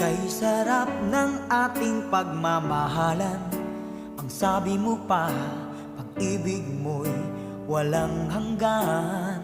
Kay sarap ng ating pagmamahalan. Ang sabi mo pa, pag-ibig mo'y walang hanggan.